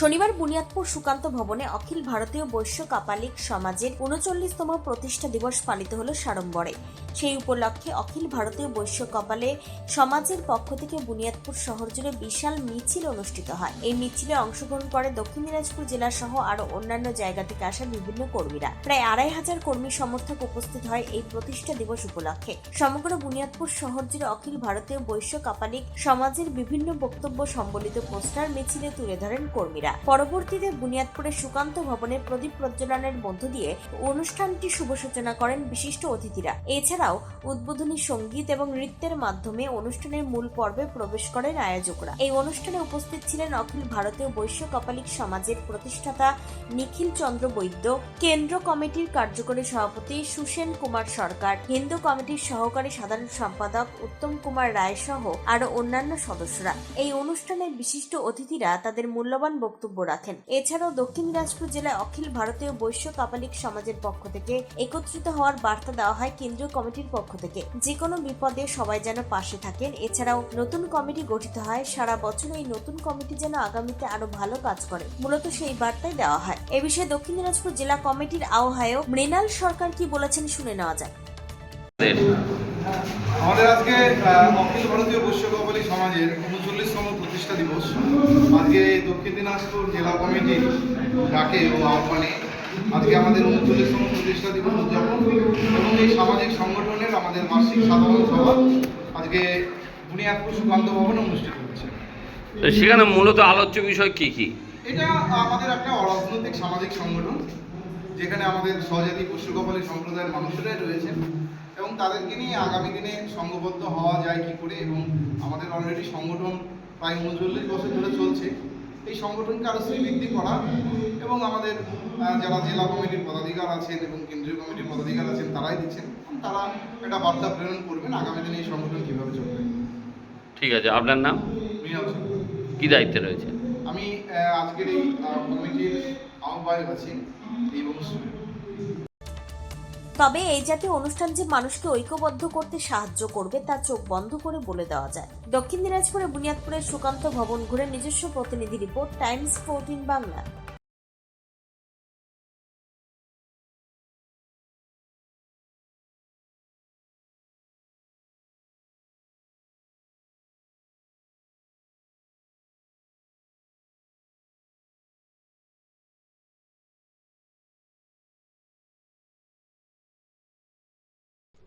শনিবার বুনিয়াদপুর সুকান্ত ভবনে অখিল ভারতীয় বৈশ্য কাপালিক সমাজের উনচল্লিশতম প্রতিষ্ঠা দিবস পালিত হল সাড়ম্বরে। সেই উপলক্ষে অখিল ভারতীয় বৈশ্য কপালে সমাজের পক্ষ থেকে বুনিয়াদপুর শহর জুড়ে বিশাল মিছিল অনুষ্ঠিত হয়। এই মিছিলে অংশগ্রহণ করে দক্ষিণ দিনাজপুর জেলা সহ আরও অন্যান্য জায়গা থেকে আসা বিভিন্ন কর্মীরা। প্রায় আড়াই হাজার কর্মী সমর্থক উপস্থিত হয় এই প্রতিষ্ঠা দিবস উপলক্ষে। সমগ্র বুনিয়াদপুর শহর জুড়ে অখিল ভারতীয় বৈশ্য কাপালিক সমাজের বিভিন্ন বক্তব্য, সম্বলিত পোস্টার মিছিলে তুলে ধরেন কর্মীরা। পরবর্তীতে বুনিয়াদপুরের সুকান্ত ভবনে প্রদীপ প্রজ্বলনের মধ্য দিয়ে অনুষ্ঠানটি শুভ সূচনা করেন বিশিষ্ট অতিথিরা। এছাড়াও উদ্বোধনী সংগীত এবং নৃত্যের মাধ্যমে অনুষ্ঠানের মূল পর্বে প্রবেশ করেন আয়োজকরা। এই অনুষ্ঠানে উপস্থিত ছিলেন অখিল ভারতীয় বৈশ্য কপালিক সমাজের প্রতিষ্ঠাতা নিখিল চন্দ্র বৈদ্য, কেন্দ্র কমিটির কার্যকরী সভাপতি সুসেন কুমার সরকার, হিন্দু কমিটির সহকারী সাধারণ সম্পাদক উত্তম কুমার রায় সহ আরও অন্যান্য সদস্যরা। এই অনুষ্ঠানে বিশিষ্ট অতিথিরা তাদের মূল্যবান বক্তব্য রাখেন। এছাড়াও দক্ষিণ দিনাজপুর জেলায় অখিল ভারতীয় বৈশ্য কাপালিক সমাজের পক্ষ থেকে একত্রিত হওয়ার বার্তা দেওয়া হয় কেন্দ্রীয় কমিটির পক্ষ থেকে। যে কোনো বিপদে সবাই যেন পাশে থাকেন। এছাড়াও নতুন কমিটি গঠিত হয়। সারা বছর এই নতুন কমিটি যেন আগামীতে আরও ভালো কাজ করে। মূলত সেই বার্তাই দেওয়া হয়। এ বিষয়ে দক্ষিণ দিনাজপুর জেলা কমিটির আহ্বায়ক মৃণাল সরকার কি বলেছেন শুনে নেওয়া যায় আমাদের আজকে অখিল ভারতীয় বৈশ্য কপালী সমাজের উনচল্লিশতম প্রতিষ্ঠা দিবস। আজকে দক্ষিণ দিনাজপুর জেলা কমিটির ডাকে ও আহ্বানে আজকে আমাদের উনচল্লিশতম প্রতিষ্ঠা দিবস উদযাপন এবং এই সামাজিক সংগঠনের আমাদের মাসিক সাধারণ সভা আজকে বুনিয়াদপুর সুকান্ত ভবনে অনুষ্ঠিত হচ্ছে। সেখানে মূলত আলোচ্য বিষয় কি কি? এটা আমাদের একটা অরাজনৈতিক সামাজিক সংগঠন যেখানে আমাদের স্বজাতি পশুকপালী সম্প্রদায়ের মানুষেরাই রয়েছেন। এবং তাদেরকে নিয়ে আগামী দিনে সংঘবদ্ধ হওয়া যায় কি করে এবং আমাদের অলরেডি সংগঠন প্রায় উনচল্লিশ বছর ধরে চলছে এই সংগঠনকে আরও শ্রীবৃদ্ধি করা এবং আমাদের যারা জেলা কমিটির পদাধিকার আছেন এবং কেন্দ্রীয় কমিটির পদাধিকার আছেন তারাই দিচ্ছেন তারা একটা বার্তা প্রেরণ করবেন আগামী দিনে এই সংগঠন কীভাবে চলবে। ঠিক আছে আপনার নাম? মৃণাল কি দায়িত্বে রয়েছে আমি আজকের এই কমিটির আহ্বায়ক আছি এই অনুষ্ঠানে তবে এই জাতীয় অনুষ্ঠান যে মানুষকে ঐক্যবদ্ধ করতে সাহায্য করবে তা চোখ বন্ধ করে বলে দেওয়া যায়। দক্ষিণ দিনাজপুরে বুনিয়াদপুরের সুকান্ত ভবন ঘুরে নিজস্ব প্রতিনিধি রিপোর্ট, টাইমস ফোরটিন বাংলা।